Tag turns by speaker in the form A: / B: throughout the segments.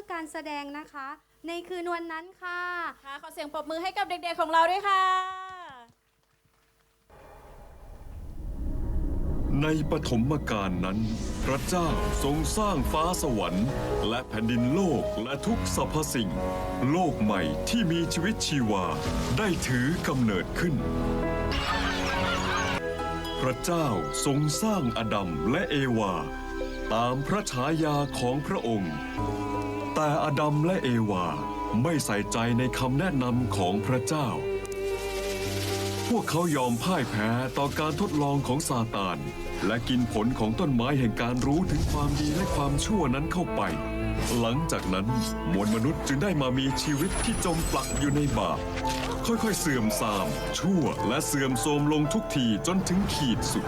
A: คือการแสดงนะคะ ในคืนวันนั้นค่ะ
B: ค่ะขอเสียงปรบมือให้กับเด็กๆของเราด้วยค่ะ
C: ในปฐมกาลนั้น พระเจ้าทรงสร้างฟ้าสวรรค์ และแผ่นดินโลกและทุกสรรพสิ่ง โลกใหม่ที่มีชีวิตชีวาได้ถือกำเนิดขึ้น พระเจ้าทรงสร้างอดัมและเอวา ตามพระฉายาของพระองค์ แต่อดัมและเอวาไม่ใส่ใจในคำแนะนำของพระเจ้า พวกเขายอมพ่ายแพ้ต่อการทดลองของซาตาน และกินผลของต้นไม้แห่งการรู้ถึงความดีและความชั่วนั้นเข้าไป หลังจากนั้นมวลมนุษย์จึงได้มามีชีวิตที่จมปลักอยู่ในบาปค่อยๆเสื่อมทราม ชั่วและเสื่อมโทรมลงทุกทีจนถึงขีดสุด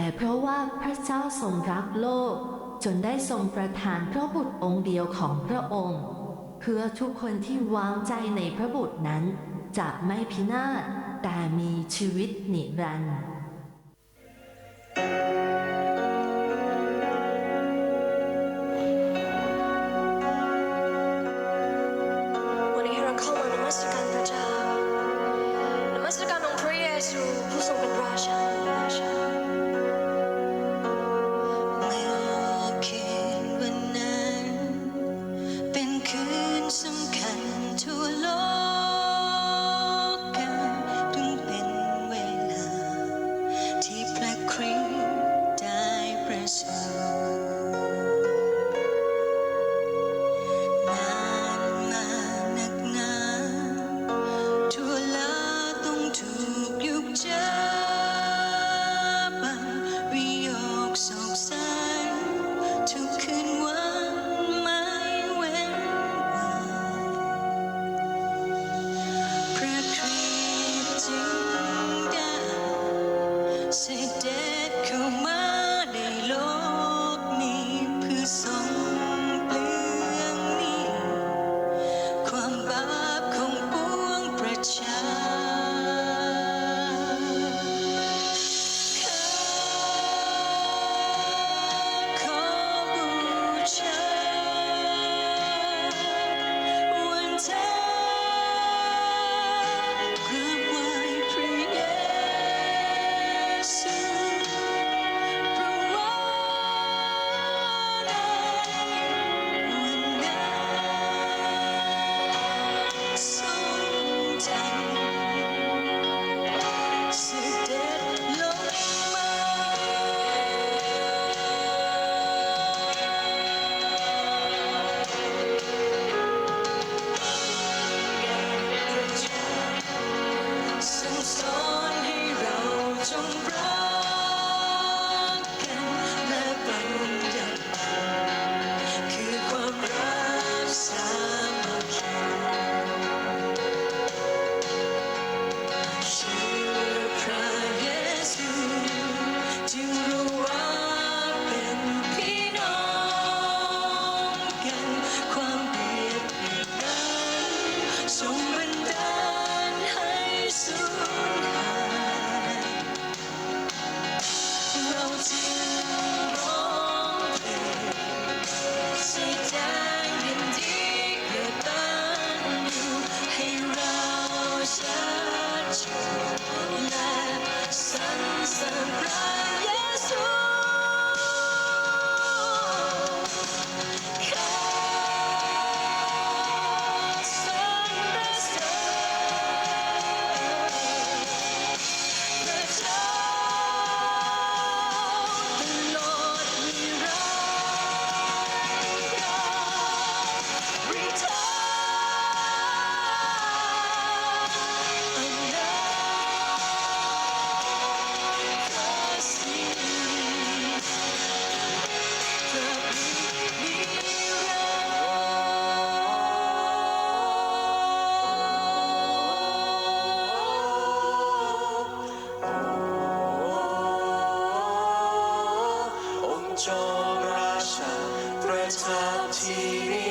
D: แต่เพราะว่าพระเจ้าทรงรักโลก จนได้ทรงประทานพระบุตรองค์เดียวของพระองค์เพื่อทุกคนที่วางใจในพระบุตรนั้นจะไม่พินาศแต่มีชีวิตนิรันดร์
E: องค์จอมราชาประ
F: ทับที่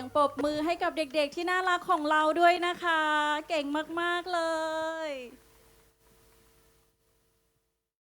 B: ยงปรบมือให้กับเด็กๆที่น่ารักของเราด้วยนะคะ เก่งมากๆเลย